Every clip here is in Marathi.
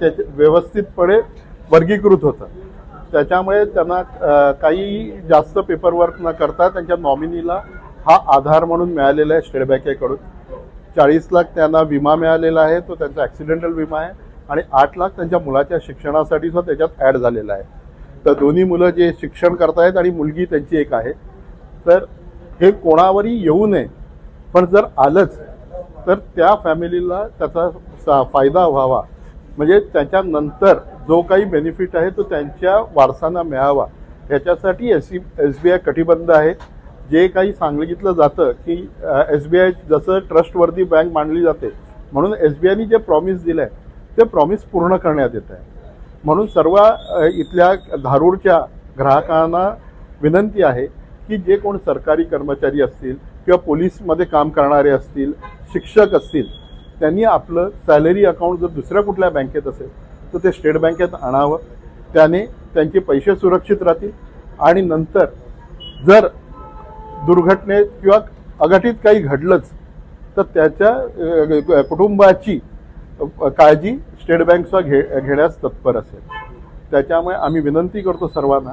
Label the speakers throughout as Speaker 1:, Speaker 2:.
Speaker 1: त्याचे व्यवस्थितपणे वर्गीकृत होतं. त्याच्यामुळे त्यांना काही जास्त पेपरवर्क न करता त्यांच्या नॉमिनीला हा आधार म्हणून मिळालेला आहे स्टेट बँकेकडून चाळीस लाख त्यांना विमा मिळालेला आहे तो त्यांचा ॲक्सिडेंटल विमा आहे आणि आठ लाख त्यांच्या मुलाच्या शिक्षणासाठी सुद्धा त्याच्यात ॲड झालेला आहे. तर दोन्ही मुलं जे शिक्षण करतायत आणि मुलगी त्यांची एक आहे तर हे कोणावरही येऊ नये पण जर आलंच तर त्या फॅमिलीला त्याचा सा- फायदा व्हावा. म्हणजे त्याच्यानंतर जो काही बेनिफिट आहे तो त्यांच्या वारसांना मिळावा. याच्यासाठी S C S B I कटिबद्ध आहे. जे काही सांगितलं जातं की एस बी आय जसं ट्रस्टवर्दी बँक मानली जाते म्हणून एस बी आयनी जे प्रॉमिस दिलं आहे ते प्रॉमिस पूर्ण करण्यात येत आहे. म्हणून सर्व इथल्या धारूरच्या ग्राहकांना विनंती आहे की जे कोण सरकारी कर्मचारी असतील किंवा पोलीसमध्ये काम करणारे असतील शिक्षक असतील त्यांनी आपलं सॅलरी अकाउंट जर दुसऱ्या कुठल्या बँकेत असेल तर ते स्टेट बँकेत आणावं. त्याने त्यांचे पैसे सुरक्षित राहतील. आणि नंतर जर दुर्घटनेत किंवा अघटित काही घडलंच तर त्याच्या कुटुंबाची काळजी स्टेट बँकचा घे घेण्यास तत्पर असेल. त्याच्यामुळे आम्ही विनंती करतो सर्वांना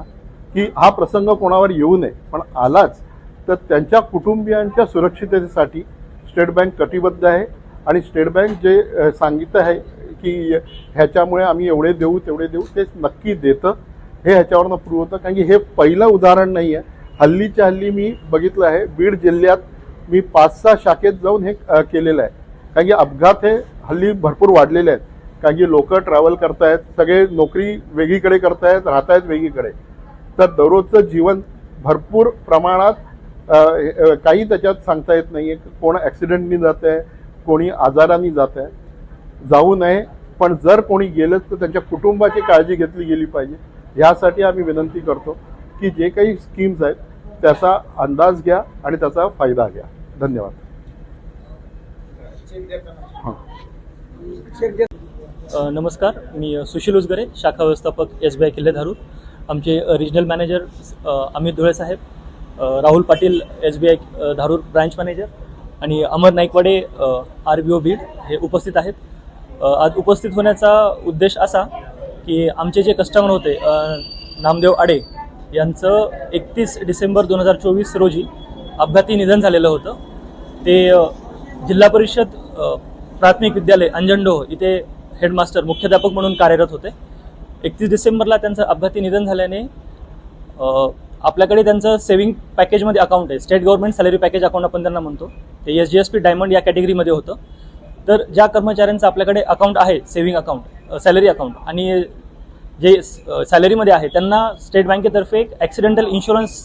Speaker 1: की हा प्रसंग कोणावर येऊ नये पण आलाच तर त्यांच्या कुटुंबियांच्या सुरक्षिततेसाठी स्टेट बँक कटिबद्ध आहे. आणि स्टेट बँक जे सांगितलं आहे की ह्याच्यामुळे आम्ही एवढे देऊ तेवढे देऊ ते नक्की देतं. हे ह्याच्यावरनं प्रूव्ह होतं. कारण की हे पहिलं उदाहरण नाही आहे. हल्लीच्या हल्ली मी बघितलं आहे बीड जिल्ह्यात मी पाच सहा शाखेत जाऊन हे केलेलं आहे. कारण की अपघात हे हल्ली भरपूर वाढलेले आहेत. कारण की लोक ट्रॅव्हल करतायत सगळे नोकरी वेगळीकडे करतायत राहतायत वेगळीकडे. तर दररोजचं जीवन भरपूर प्रमाणात काही त्याच्यात सांगता येत नाही आहे कोण ॲक्सिडेंटनी जात आहे कोणी आजाराने जात आहे जाऊ नये पण जर कोणी गेलंच तर त्यांच्या कुटुंबाची काळजी घेतली गेली पाहिजे. ह्यासाठी आम्ही विनंती करतो की जे काही स्कीम्स आहेत त्याचा अंदाज घ्या आणि त्याचा फायदा घ्या. धन्यवाद. हां.
Speaker 2: नमस्कार. मी सुशील उजगरे शाखा व्यवस्थापक एस बी आय किल्लेधारूर. आमचे regional manager Amit Dhule Saheb Rahul Patil S B I Dharur branch manager आणि Amar Naikwade R B O Beed हे उपस्थित आहेत. आज उपस्थित होण्याचा उद्देश असा की आमचे जे कस्टमर होते नामदेव आडे यांचं एकतीस डिसेंबर दोन हजार चोवीस रोजी अपघाती निधन झालेलं होतं. ते जिल्हा परिषद प्राथमिक विद्यालय अंजंडो इथे हेडमास्टर मुख्याध्यापक म्हणून कार्यरत होते. एकतीस डिसेंबरला त्यांचं अपघाती निधन झाल्याने आपल्याकडे त्यांचं सेव्हिंग पॅकेजमध्ये अकाउंट आहे. State government salary package account आपण त्यांना म्हणतो. ते S G S P diamond या कॅटेगरीमध्ये होतं. तर ज्या कर्मचाऱ्यांचं आपल्याकडे अकाउंट आहे सेव्हिंग अकाउंट सॅलरी अकाउंट आणि जे सॅलरीमध्ये आहे त्यांना स्टेट बँकेतर्फे एक ॲक्सिडेंटल इन्शुरन्स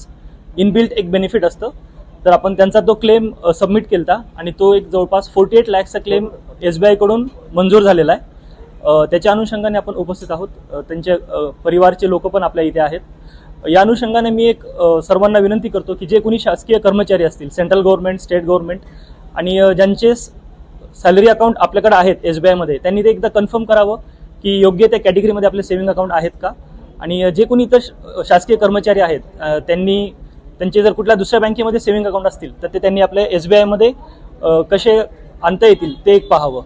Speaker 2: इनबिल्ट एक बेनिफिट असतं. तर आपण त्यांचा तो क्लेम सबमिट केला आणि तो एक जवळपास फोर्टी एट लॅक्सचा क्लेम एस बी आयकडून मंजूर झालेला आहे. त्याच्या अनुषंगाने आपण उपस्थित आहोत. त्यांचे परिवारचे लोक पण आपल्या इथे आहेत. या अनुषंगाने मी एक सर्वांना विनंती करतो की जे कोणी शासकीय कर्मचारी असतील सेंट्रल गव्हर्नमेंट स्टेट गव्हर्नमेंट आणि ज्यांचे सॅलरी अकाउंट आपल्याकडे आहेत एस बी आयमध्ये त्यांनी ते एकदा कन्फर्म करावं की योग्य त्या कॅटेगरीमध्ये आपले सेव्हिंग अकाउंट आहेत का? आणि जे कोणी इतर श- शासकीय कर्मचारी आहेत त्यांनी त्यांचे जर कुठल्या दुसऱ्या बँकेमध्ये सेव्हिंग अकाउंट असतील तर ते त्यांनी आपल्या एस बी आयमध्ये कसे आणता येतील ते एक पाहावं.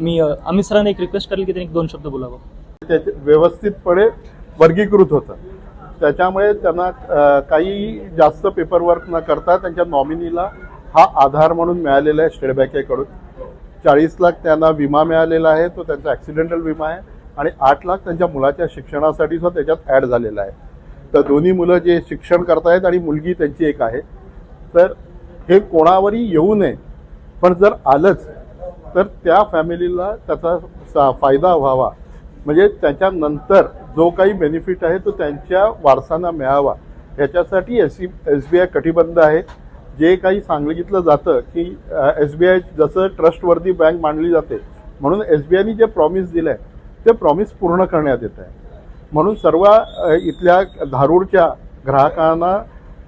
Speaker 2: मी अमित सरांना एक रिक्वेस्ट करेल की त्यांनी एक दोन शब्द बोलावं.
Speaker 1: त्याचे व्यवस्थितपणे वर्गीकृत होतं. त्याच्यामुळे त्यांना काही जास्त पेपरवर्क न करता त्यांच्या नॉमिनीला हा आधार म्हणून मिळालेला आहे स्टेट बँकेकडून चाळीस लाख त्यांना विमा मिळालेला आहे तो त्यांचा ॲक्सिडेंटल विमा आहे आणि आठ लाख त्यांच्या मुलाच्या शिक्षणासाठी सुद्धा त्याच्यात ॲड झालेला आहे. तर दोन्ही मुलं जे शिक्षण करतायत आणि मुलगी त्यांची एक आहे तर हे कोणावरही येऊ नये पण जर आलंच तर त्या फॅमिलीला त्याचा सा- फायदा व्हावा. म्हणजे त्याच्यानंतर जो काही बेनिफिट आहे तो त्यांच्या वारसांना मिळावा. याच्यासाठी S C S B I कटिबद्ध आहे. जे काही सांगितलं जातं की एस बी आय जसं ट्रस्टवर्दी बँक मानली जाते म्हणून एस बी आयनी जे प्रॉमिस दिलं आहे ते प्रॉमिस पूर्ण करण्यात येत आहे. म्हणून सर्व इथल्या धारूरच्या ग्राहकांना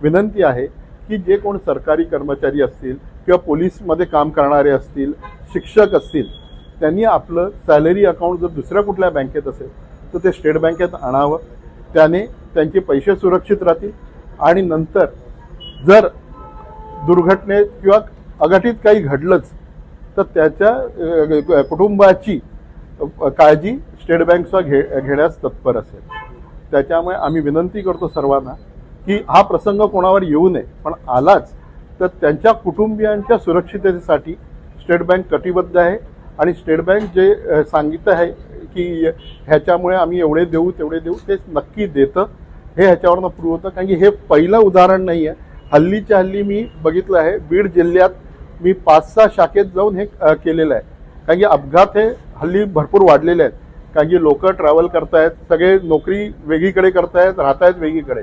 Speaker 1: विनंती आहे की जे कोण सरकारी कर्मचारी असतील किंवा पोलीसमध्ये काम करणारे असतील शिक्षक असतील त्यांनी आपलं सॅलरी अकाउंट जर दुसऱ्या कुठल्या बँकेत असेल तर ते स्टेट बँकेत आणावं. त्याने त्यांचे पैसे सुरक्षित राहतील. आणि नंतर जर दुर्घटनेत किंवा अघटित काही घडलंच तर त्याच्या कुटुंबाची काळजी स्टेट बँकचा घे घेण्यास तत्पर असेल. त्याच्यामुळे आम्ही विनंती करतो सर्वांना की हा प्रसंग कोणावर येऊ नये पण आलाच तर त्यांच्या कुटुंबियांच्या सुरक्षिततेसाठी स्टेट बँक कटिबद्ध आहे. आणि स्टेट बँक जे सांगितलं आहे की ह्याच्यामुळे आम्ही एवढे देऊ तेवढे देऊ ते नक्की देतं. हे ह्याच्यावरनं प्रूव्ह होतं. कारण की हे पहिलं उदाहरण नाही आहे. हल्लीच्या हल्ली मी बघितलं आहे बीड जिल्ह्यात मी पाच सहा शाखेत जाऊन हे केलेलं आहे. कारण की अपघात हे हल्ली भरपूर वाढलेले आहेत. कारण की लोक ट्रॅव्हल करतायत सगळे नोकरी वेगळीकडे करतायत राहतायत वेगळीकडे.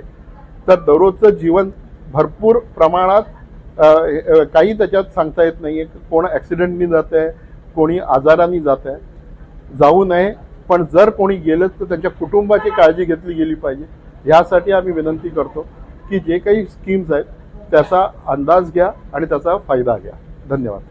Speaker 1: तर दररोजचं जीवन भरपूर प्रमाणात काही त्याच्यात सांगता येत नाही आहे कोण ॲक्सिडेंटनी जात आहे कोणी आजाराने जात आहे जाऊ नये पण जर कोणी गेलंच तर त्यांच्या कुटुंबाची काळजी घेतली गेली पाहिजे. ह्यासाठी आम्ही विनंती करतो की जे काही स्कीम्स आहेत त्याचा अंदाज घ्या आणि त्याचा फायदा घ्या. धन्यवाद.